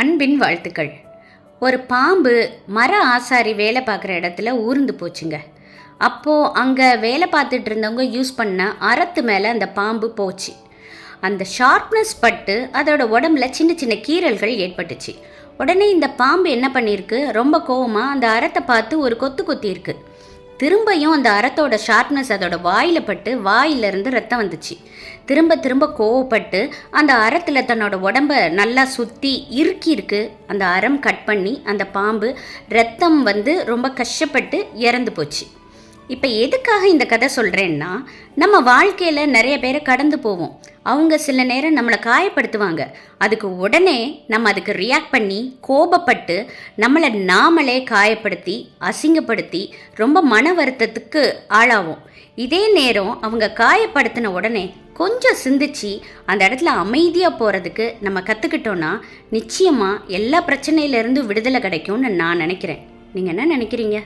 அன்பின் வாழ்த்துக்கள். ஒரு பாம்பு மர ஆசாரி வேலை பார்க்குற இடத்துல ஊர்ந்து போச்சுங்க. அப்போது அங்கே வேலை பார்த்துட்டு இருந்தவங்க யூஸ் பண்ண அறத்து மேலே அந்த பாம்பு போச்சு. அந்த ஷார்ப்னஸ் பட்டு அதோட உடம்புல சின்ன சின்ன கீறல்கள் ஏற்பட்டுச்சு. உடனே இந்த பாம்பு என்ன பண்ணியிருக்கு? ரொம்ப கோவமாக அந்த அறத்தை பார்த்து ஒரு கொத்து கொத்தியிருக்கு. திரும்பியும் அந்த அறத்தோட ஷார்ப்னஸ் அதோட வாயில் பட்டு வாயிலிருந்து ரத்தம் வந்துச்சு. திரும்ப திரும்ப கோவப்பட்டு அந்த அறத்தில் தன்னோட உடம்ப நல்லா சுற்றி இறுக்கியிருக்கு அந்த அறம் கட் பண்ணி அந்த பாம்பு ரத்தம் வந்து ரொம்ப கஷ்டப்பட்டு இறந்து போச்சு. இப்போ எதுக்காக இந்த கதை சொல்கிறேன்னா நம்ம வாழ்க்கையில் நிறைய பேரை கடந்து போவோம். அவங்க சில நேரம் நம்மளை காயப்படுத்துவாங்க. அதுக்கு உடனே நம்ம அதுக்கு ரியாக்ட் பண்ணி கோபப்பட்டு நம்மளை நாமளே காயப்படுத்தி அசிங்கப்படுத்தி ரொம்ப மன வருத்தத்துக்கு ஆளாவோம். இதே நேரம் அவங்க காயப்படுத்தின உடனே கொஞ்சம் சிந்திச்சு அந்த இடத்துல அமைதியாக போகிறதுக்கு நம்ம கற்றுக்கிட்டோன்னா நிச்சயமாக எல்லா பிரச்சனையிலேருந்து விடுதலை கிடைக்கும்னு நான் நினைக்கிறேன். நீங்கள் என்ன நினைக்கிறீங்க?